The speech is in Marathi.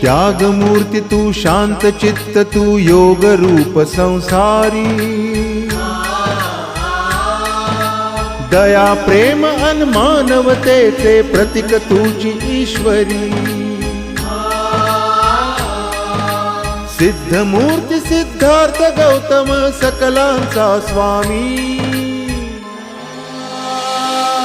त्यागमूर्ति तू शांत चित्त तू योग रूप संसारी दया प्रेम ते प्रतीक तुझी ईश्वरी सिद्धमूर्ति सिद्धार्थ गौतम सकलांचा स्वामी